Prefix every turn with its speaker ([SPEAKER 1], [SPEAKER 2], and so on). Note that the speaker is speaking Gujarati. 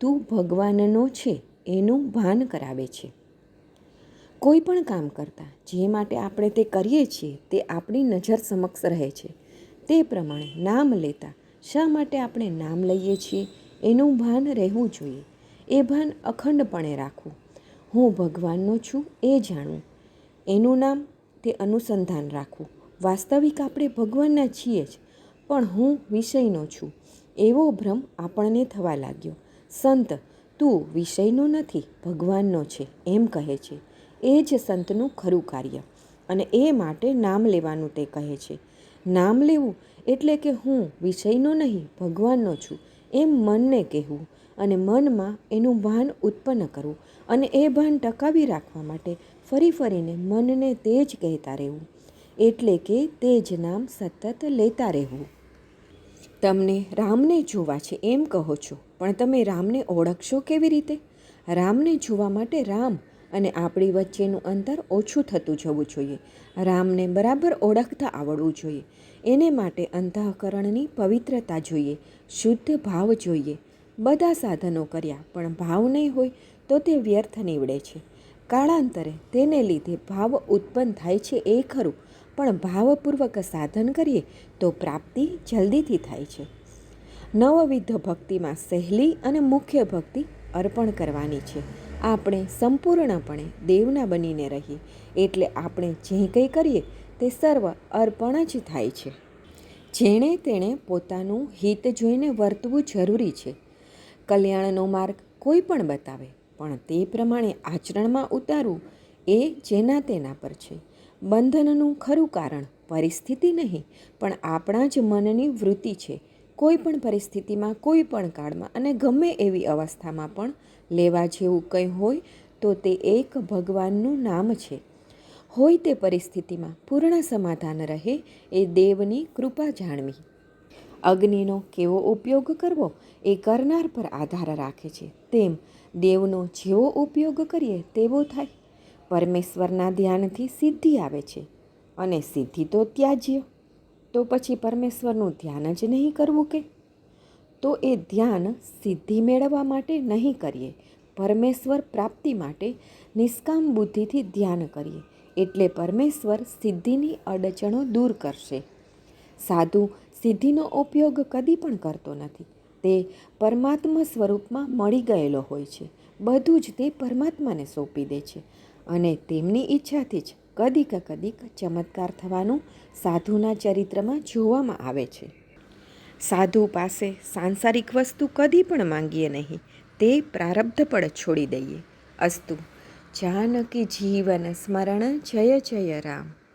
[SPEAKER 1] તું ભગવાનનો છે, એનું ભાન કરાવે છે. કોઈ પણ કામ કરતાં, જે માટે આપણે તે કરીએ છીએ, તે આપણી નજર સમક્ષ રહે છે. તે પ્રમાણે નામ લેતા, શા માટે આપણે નામ લઈએ છીએ? એનું ભાન રહેવું જોઈએ. એ ભાન અખંડપણે રાખવું. હું ભગવાનનો છું, એ જાણવું એનું નામ, તે અનુસંધાન રાખવું. વાસ્તવિક આપણે ભગવાનના છીએ જ, પણ હું વિષયનો છું. એવો ભ્રમ આપણને થવા લાગ્યો. સંત, તું વિષયનો નથી, ભગવાનનો છે, એમ કહે છે. એ જ સંતનું ખરું કાર્ય. અને એ માટે નામ લેવાનું તે કહે છે. નામ લેવું એટલે કે હું વિષયનો નહીં, ભગવાનનો છું, એમ મનને કહેવું અને મનમાં એનું ભાન ઉત્પન્ન કરવું અને એ ભાન ટકાવી રાખવા માટે ફરી ફરીને મનને તે જ કહેતા રહેવું. એટલે કે તે જ નામ સતત લેતા રહેવું. તમને રામને જોવા છે એમ કહો છો. પણ તમે રામને ઓળખશો કેવી રીતે? રામને જોવા માટે રામ અને આપણી વચ્ચેનું અંતર ઓછું થતું જવું જોઈએ. રામને બરાબર ઓળખતા આવડવું જોઈએ. એને માટે અંતઃકરણની પવિત્રતા જોઈએ, શુદ્ધ ભાવ જોઈએ. બધા સાધનો કર્યા, પણ ભાવ નહીં હોય તો તે વ્યર્થ નીવડે છે. કાળાંતરે તેને લીધે ભાવ ઉત્પન્ન થાય છે એ ખરું. પણ ભાવપૂર્વક સાધન કરીએ તો પ્રાપ્તિ જલ્દીથી થાય છે. નવવિધ ભક્તિમાં સહેલી અને મુખ્ય ભક્તિ અર્પણ કરવાની છે. આપણે સંપૂર્ણપણે દેવના બનીને રહીએ એટલે આપણે જે કંઈ કરીએ તે સર્વ અર્પણ જ થાય છે. જેણે તેણે પોતાનું હિત જોઈને વર્તવું જરૂરી છે. કલ્યાણનો માર્ગ કોઈ પણ બતાવે, પણ તે પ્રમાણે આચરણમાં ઉતારવું એ જેના તેના પર છે. બંધનનું ખરું કારણ પરિસ્થિતિ નહીં, પણ આપણા જ મનની વૃત્તિ છે. કોઈ પણ પરિસ્થિતિમાં, કોઈ પણ કાળમાં અને ગમે એવી અવસ્થામાં પણ લેવા જેવું કંઈ હોય, તો તે એક ભગવાનનું નામ છે. હોય તે પરિસ્થિતિમાં પૂર્ણ સમાધાન રહે એ દેવની કૃપા જાણવી. અગ્નિનો કેવો ઉપયોગ કરવો એ કરનાર પર આધાર રાખે છે. તેમ દેવનો જેવો ઉપયોગ કરીએ, તેવો થાય. પરમેશ્વરના ધ્યાનથી સિદ્ધિ આવે છે અને સિદ્ધિ તો ત્યાજ્ય. તો પછી પરમેશ્વરનું ધ્યાન જ નહીં કરવું કે? તો એ ધ્યાન સિદ્ધિ મેળવવા માટે નહીં કરીએ. પરમેશ્વર પ્રાપ્તિ માટે નિષ્કામ બુદ્ધિથી ધ્યાન કરીએ. એટલે પરમેશ્વર સિદ્ધિની અડચણો દૂર કરશે. સાધુ સિદ્ધિનો ઉપયોગ કદી પણ કરતો નથી. તે પરમાત્મા સ્વરૂપમાં મળી ગયેલો હોય છે. બધું જ તે પરમાત્માને સોંપી દે છે. અને તેમની ઈચ્છાથી જ કદીક કદીક ચમત્કાર થવાનું સાધુના ચરિત્રમાં જોવામાં આવે છે. સાધુ પાસે સાંસારિક વસ્તુ કદી પણ માંગીએ નહીં, તે પ્રારબ્ધ પણ છોડી દઈએ. અસ્તુ, જાનકી જીવન સ્મરણ જય જય રામ.